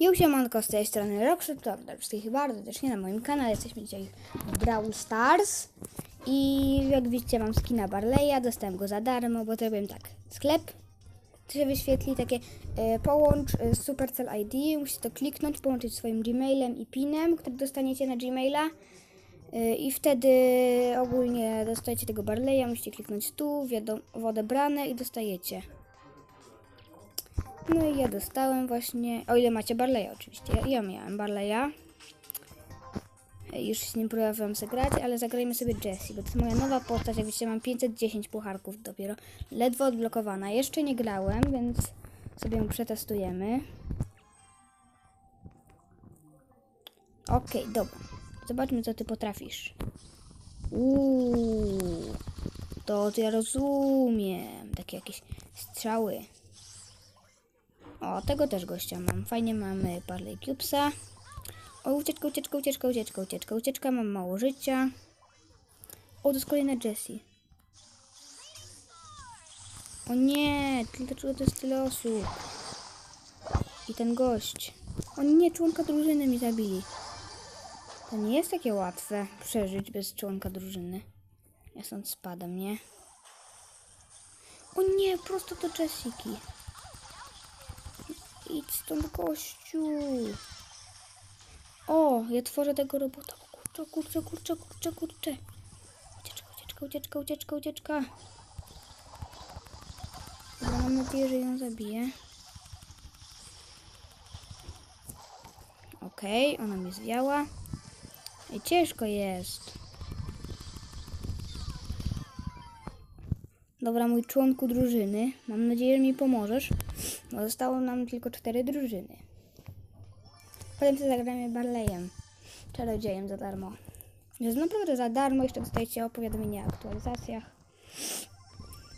Już siemanko z tej strony to witam wszystkich bardzo serdecznie na moim kanale. Jesteśmy dzisiaj w Brawl Stars i jak widzicie mam skina Barleya, dostałem go za darmo, bo zrobiłem tak, sklep, to się wyświetli takie e, połącz e, Supercell ID, musicie to kliknąć, połączyć swoim Gmailem i PINem, który dostaniecie na Gmaila e, i wtedy ogólnie dostajecie tego Barleya, musicie kliknąć tu, w odebrane i dostajecie. No i ja dostałem właśnie, o ile macie Barleya oczywiście, ja, ja miałem Barleya. Już z nim próbowałem zagrać, ale zagrajmy sobie Jessie, bo to jest moja nowa postać, jak widzicie mam 510 pucharków dopiero, ledwo odblokowana. Jeszcze nie grałem, więc sobie ją przetestujemy. Okej, dobra. Zobaczmy, co ty potrafisz. Uuu, to ja rozumiem. Takie jakieś strzały. O, tego też gościa mam. Fajnie mamy Parley Cubesa. O, ucieczka, ucieczka, ucieczka, ucieczka, ucieczka, ucieczka. Mam mało życia. O, to jest kolejna Jessie. O nie, dlaczego to jest tyle osób? I ten gość. O nie, członka drużyny mi zabili. To nie jest takie łatwe przeżyć bez członka drużyny. Ja stąd spadam, nie? O nie, prosto do Jessiki. Idź stąd, gościu. O, ja tworzę tego robota. O, kurczę, kurczę, kurczę, kurczę, kurczę. Ucieczka, ucieczka, ucieczka, ucieczka, ucieczka. Dobra, mam nadzieję, że ją zabiję. Okej, ona mi zwiała. I ciężko jest. Dobra, mój członku drużyny. Mam nadzieję, że mi pomożesz. No zostało nam tylko cztery drużyny. Potem sobie zagramy Barleyem, czarodziejem za darmo. Jest naprawdę za darmo, jeszcze dostajecie opowiadomienie o aktualizacjach.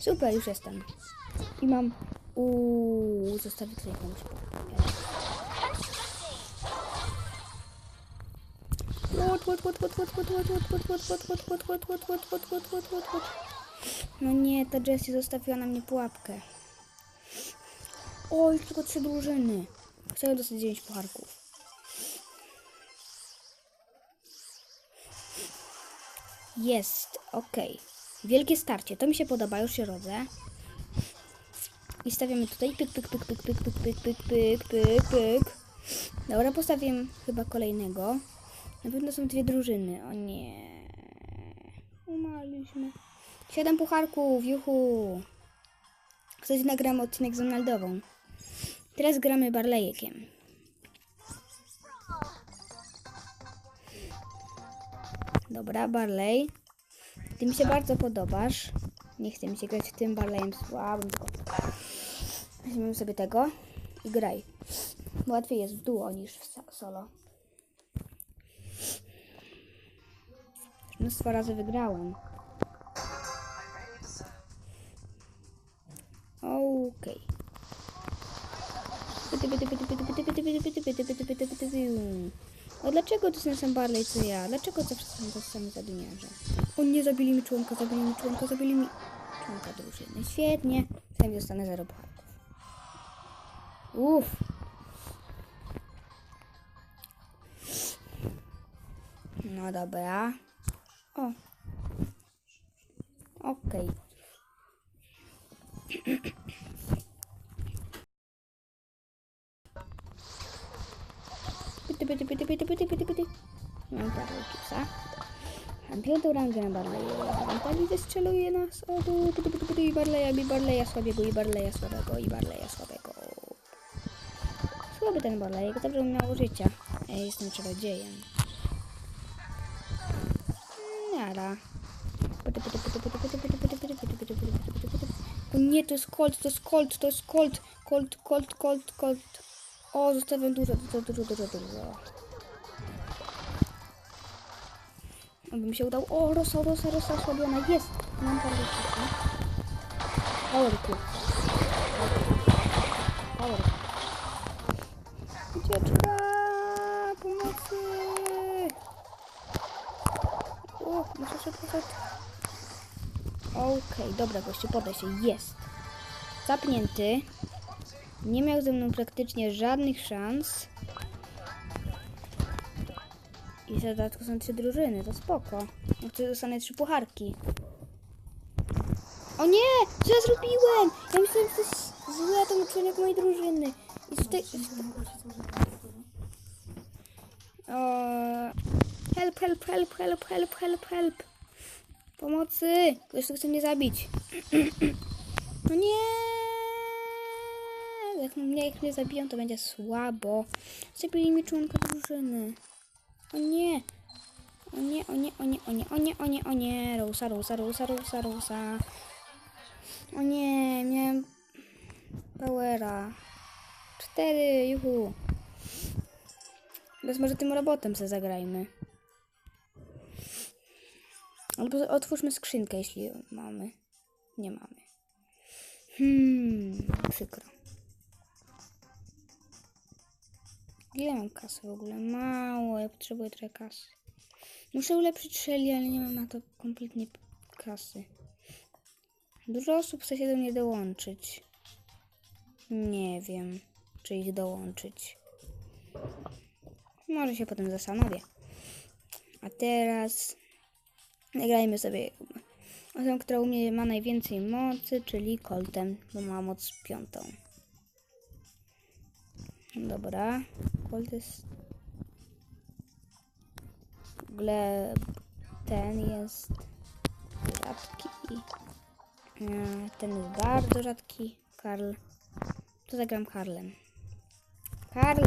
Super, już jestem. I mam... Uuu, zostawię tutaj jakąś No nie, ta Jessie zostawiła na mnie pułapkę. O, już tylko trzy drużyny. Chcę dostać 9 pucharków. Jest, okej. Wielkie starcie, to mi się podoba, już się rodzę. I stawiamy tutaj pyk, pyk, pyk, pyk, pyk, pyk, pyk, pyk, pyk, pyk, pyk. Dobra, postawię chyba kolejnego. Na pewno są dwie drużyny. O nie. Umarliśmy. Siedem pucharków, juhu. Ktoś nagramy odcinek z Ronaldową. Teraz gramy Barleykiem. Dobra, Barley. Ty mi się bardzo podobasz. Nie chcę mi się grać tym Barleyem słabym, weźmiemy sobie tego i graj. Łatwiej jest w duo niż w so- solo. Mnóstwo razy wygrałem. To są sam Barley co ja? Dlaczego wszyscy są to sami zadymiarze? O nie, zabili mi członka, zabili mi członka, zabili mi członka drużyny. Świetnie. Sam dostanę 0 pucharków. Uff. No dobra. O. Okej. Pyty, pyty, pyty, pyty, pyty, pyty, pyty. Mam prawie psa. Biodorangę Barley'a. Pani wystrzeluje nas obu. Pyty, pyty, pyty, I Barley'a, i Barley'a słabiego, i Barley'a słabego, i Barley'a słabego. Słaby ten Barley, jak dobrze miał życia. Ja jestem czarodziejem. Nara. O nie, to jest Colt, to jest Colt, to jest Colt, Colt, Colt, Colt, Colt. O, zostawiam dużo, dużo, dużo, dużo, dużo. Oby mi się udał. O, Rosa, Rosa, Rosa osłabiona. Jest! Mam parę kilka. Power Cube. Power Ucieczka! Pomocy! O, muszę szybko szedł. Okej, dobra gościu, podaj się. Jest. Zapnięty. Nie miał ze mną praktycznie żadnych szans. I w dodatku są trzy drużyny, to spoko. No to dostanę trzy pucharki. O nie! Co ja zrobiłem? Ja myślałem, że to jest złe to członek mojej drużyny. I tutaj... O... Help, help, help, help, help, help, help. Pomocy! Ktoś tu chce mnie zabić. No nie! Jak mnie, zabiją, to będzie słabo. Zabili mi członka drużyny. O nie! O nie, o nie, o nie, o nie, o nie, o nie, o nie. Rosa, rosa, rosa, rosa, rosa. O nie, miałem powera. Cztery, juhu. Teraz może tym robotem se zagrajmy. Albo otwórzmy skrzynkę, jeśli mamy. Nie mamy. Hmm, przykro. Ile mam kasy w ogóle? Mało, ja potrzebuję trochę kasy. Muszę ulepszyć Shelly, ale nie mam na to kompletnie kasy. Dużo osób chce się do mnie dołączyć. Nie wiem, czy ich dołączyć. Może się potem zastanowię. A teraz nagrajmy sobie osobą, która u mnie ma najwięcej mocy, czyli Coltem, bo ma moc piątą. Dobra, Colt jest... W ogóle ten jest rzadki. E, Ten jest bardzo rzadki. Karl. To zagram Karlem. Karl!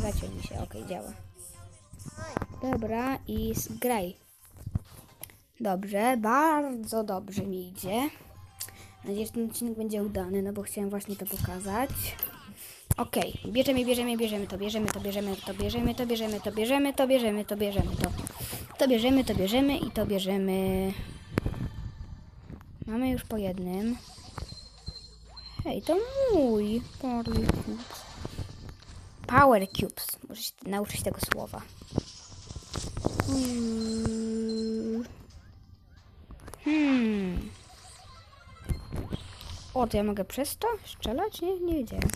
Zaciął mi się, okej, działa. Dobra, i s- graj. Dobrze, bardzo dobrze mi idzie. Mam nadzieję, że ten odcinek będzie udany, no bo chciałem właśnie to pokazać. Okej, bierzemy, bierzemy, bierzemy to, bierzemy to, bierzemy to, bierzemy to, bierzemy to, bierzemy to, bierzemy to, bierzemy to. To bierzemy, to bierzemy i to bierzemy. Mamy już po jednym. Hej, to mój Power Cubes. Power Cubes. Muszę się nauczyć tego słowa. Mm. Hmm. O, to ja mogę przez to strzelać? Nie, nie wiedziałem.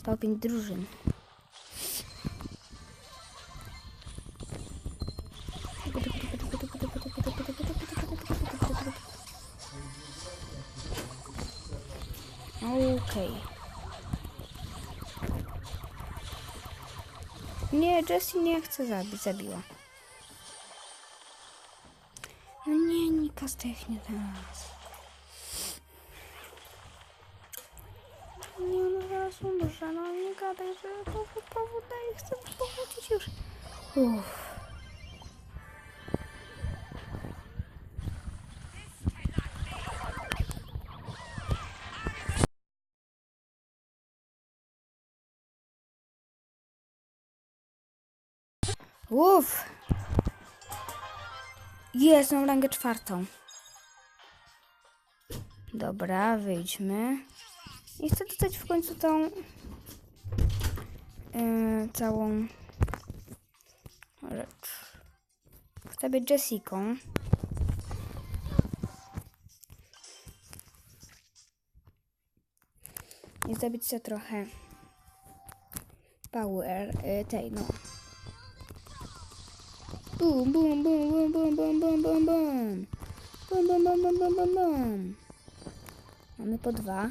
Stało pięć drużyn. Okej. Nie, Jessie nie chce zabić, zabiła. No nie, Nika zdechnie teraz. Nie, no nie gadaj, że powód, powód, daj, chcę powrócić już. Uff. Uff. Jest, mam rangę czwartą. Dobra, wyjdźmy. I chcę dostać w końcu tą yy, całą rzecz. Chcę być Jessicą. I zdobyć sobie trochę power yy, tej, no. Bum, bum, bum, bum, bum, bum, bum, bum, bum. Bum, bum, bum, bum, bum, bum, bum. Mamy po dwa.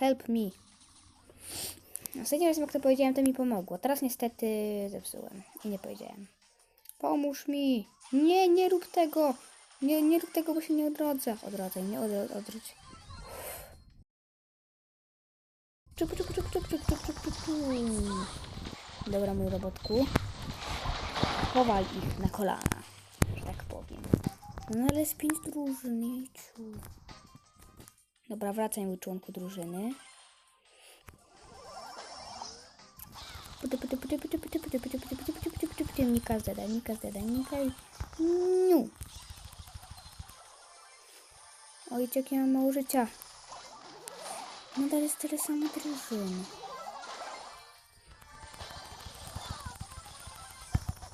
Help me. No, Ostatnim razem, jak to powiedziałem, to mi pomogło. Teraz niestety zepsułem i nie powiedziałem. Pomóż mi! Nie, nie rób tego! Nie, nie rób tego, bo się nie odrodzę. Odrodzę, nie odro odrodź. Czuk, czuk, czuk, czuk, czuk, czuk, czuk, czuk, Dobra, mój robotku. Powal ich na kolana, że tak powiem. No ale z. Dobra, wracaj mój członku drużyny. Nika zdeda, nika zdeda, nika i... Niu. Ojciec, ja mam mało życia. Nadal jest tyle samo drużyny.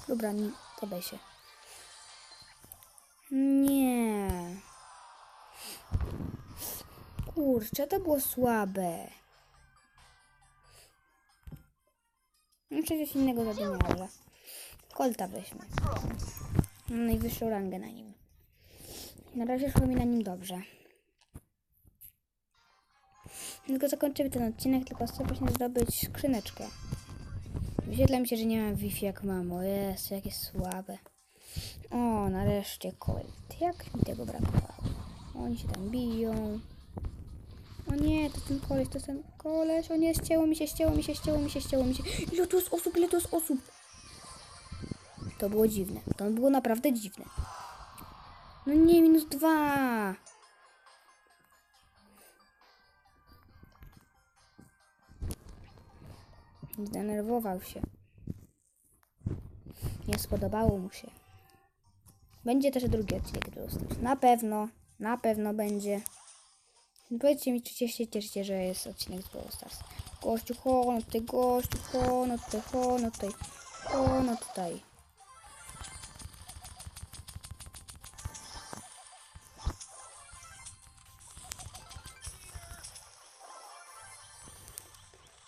Dobra, nie, podaj się. Nie. Kurczę, to było słabe. Muszę coś innego zadania. Kolta weźmy. Mam najwyższą rangę na nim. Na razie szło mi na nim dobrze. Tylko zakończymy ten odcinek, tylko chcę właśnie zdobyć skrzyneczkę. Wyświetla mi się, że nie mam Wi-Fi jak mam. O Jezu, jakie słabe. O, nareszcie Colt. Jak mi tego brakowało. Oni się tam biją. O nie, to ten koleś, to ten koleś. O nie, ścięło mi się, ścięło mi się, ścięło mi się, ścięło mi się. Ile tu jest osób, ile tu jest osób? To było dziwne. To było naprawdę dziwne. No nie, minus dwa. Zdenerwował się. Nie spodobało mu się. Będzie też drugi odcinek Stars. Na pewno, na pewno będzie. Powiedzcie mi, czy się cieszycie, że jest odcinek z Brawl Stars. Gościu, ho, no tutaj, gościu, ho, no tutaj, ho, no tutaj, ho, no tutaj.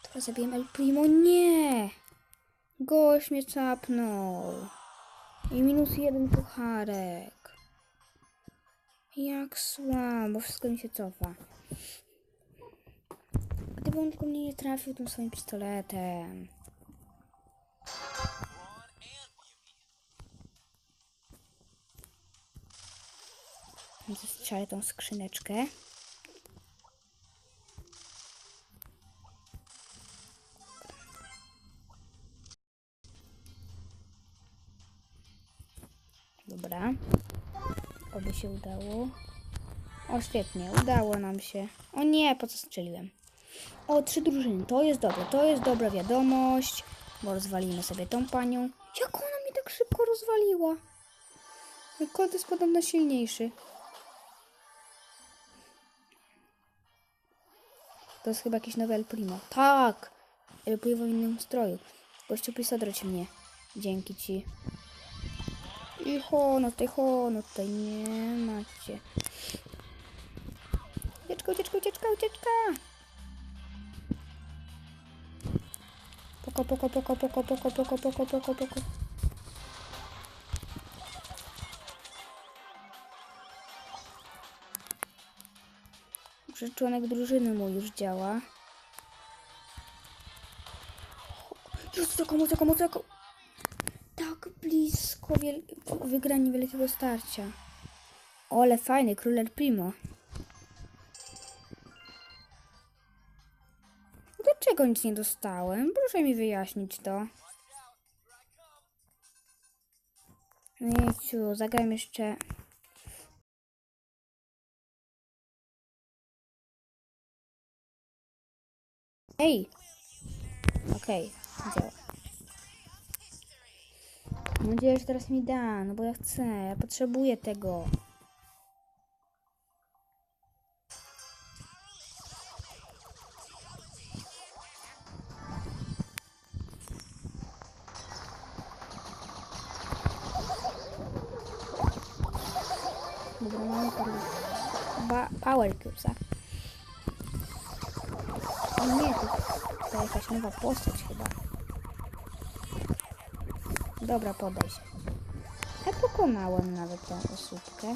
Teraz zabiję El Primo. Nie! Gość mnie czapnął. I minus jeden pucharek. Jak słabo, wszystko mi się cofa. Gdyby on tylko mnie nie trafił tym swoim pistoletem. Zestrzelę tą skrzyneczkę. Dobra. Oby się udało. O, świetnie, udało nam się. O nie, po co strzeliłem? O, trzy drużyny, to jest dobre, to jest dobra wiadomość, bo rozwalimy sobie tą panią. Jak ona mi tak szybko rozwaliła? Mój kot jest podobno silniejszy. To jest chyba jakiś nowy El Primo. Tak! El Primo w innym stroju. Gościu, pisadroć mnie. Dzięki ci. I ho, no tutaj, ho, no tutaj nie macie. Ucieczka, ucieczka, ucieczka, ucieczka! Poko, poko, poko, poko, poko, poko, poko, poko, poko. Może członek drużyny mój już działa. Jest jako moc, jako moc, jako... Tak blisko wiel... wygrania wielkiego starcia. O, ale fajny, król El Primo. Dlaczego nic nie dostałem? Proszę mi wyjaśnić to. Jejciu, zagram jeszcze... Ej! Okej, działa. Mam nadzieję, że teraz mi da, no bo ja chcę, ja potrzebuję tego. Dobra, mamy ba power cube'a. O nie, to, to jakaś nowa postać chyba. Dobra, podaj się. Ja pokonałem nawet tą osóbkę.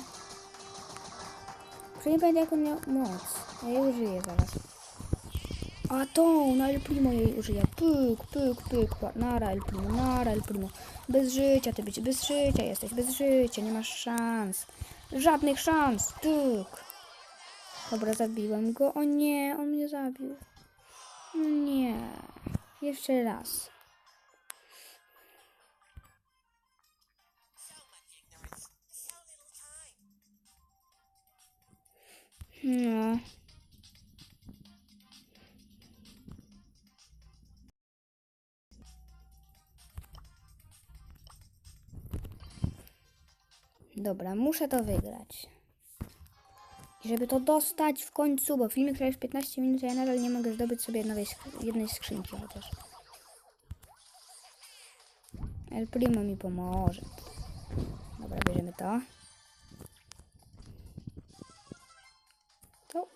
Muszę nie pamiętam jaką miał moc. Ja jej użyję zaraz. A tą, na El Primo jej użyję. Pyk, pyk, pyk. Nara El Primo, nara El Primo. Bez życia, ty być bez życia jesteś, bez życia, nie masz szans. Żadnych szans, pyk. Dobra, zabiłem go. O nie, on mnie zabił. Nie. Jeszcze raz. No. Dobra, muszę to wygrać. I żeby to dostać w końcu, bo filmik trwa już 15 minut, ja nadal nie mogę zdobyć sobie nowej, sk- jednej skrzynki chociaż. El Primo mi pomoże. Dobra, bierzemy to.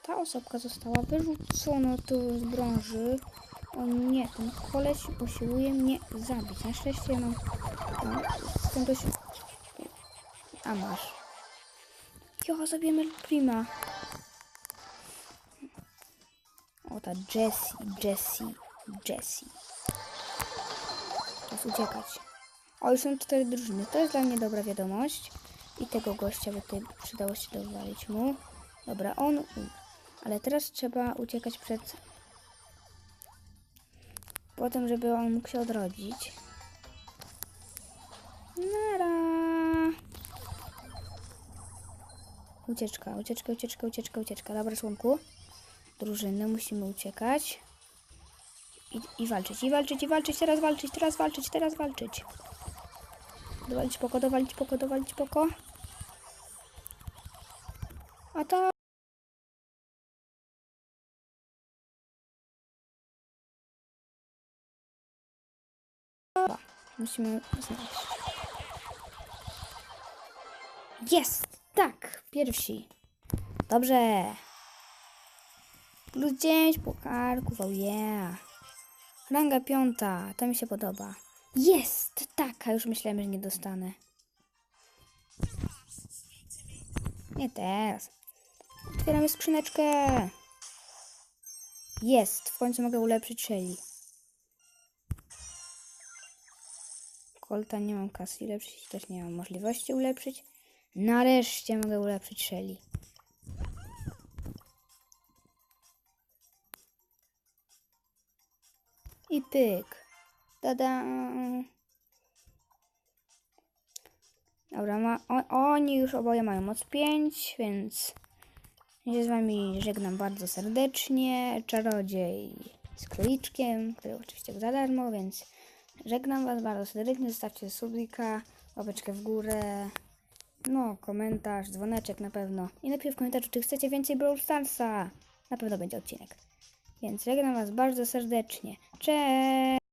Ta osobka została wyrzucona tu z brąży. O nie, ten koleś usiłuje mnie zabić. Na szczęście ja mam... No, jestem dość... A masz. Jo, zabijemy Prima. O, ta Jessie, Jessie, Jessie. Czas uciekać. O, już są cztery drużyny. To jest dla mnie dobra wiadomość. I tego gościa by tutaj przydało się dowalić mu. Dobra, on... Ale teraz trzeba uciekać przed... Potem, żeby on mógł się odrodzić. Nara. Ucieczka, ucieczka, ucieczka, ucieczka, ucieczka. Dobra, członku. Drużyny, musimy uciekać. I, I walczyć, i walczyć, i walczyć, teraz walczyć, teraz walczyć, teraz walczyć. Dowalić poko, dowalić poko, dowalić poko. A to... Musimy znaleźć. Jest! Tak! Pierwsi. Dobrze. Plus 10 pukarków, oh yeah. Ranga piąta, to mi się podoba. Jest! Tak, a już myślałem, że nie dostanę. Nie teraz. Otwieramy skrzyneczkę. Jest! W końcu mogę ulepszyć Shelly. Kolta nie mam kasy ulepszyć, też nie mam możliwości ulepszyć. Nareszcie mogę ulepszyć Shelly. I pyk. Tada. Dobra, ma, o, oni już oboje mają moc 5, więc się z wami żegnam bardzo serdecznie. Czarodziej z króliczkiem, który oczywiście za darmo, więc żegnam was bardzo serdecznie. Zostawcie subika, łapeczkę w górę, no, komentarz, dzwoneczek na pewno. I napiszcie w komentarzu, czy chcecie więcej Brawl Starsa. Na pewno będzie odcinek. Więc żegnam was bardzo serdecznie. Cześć!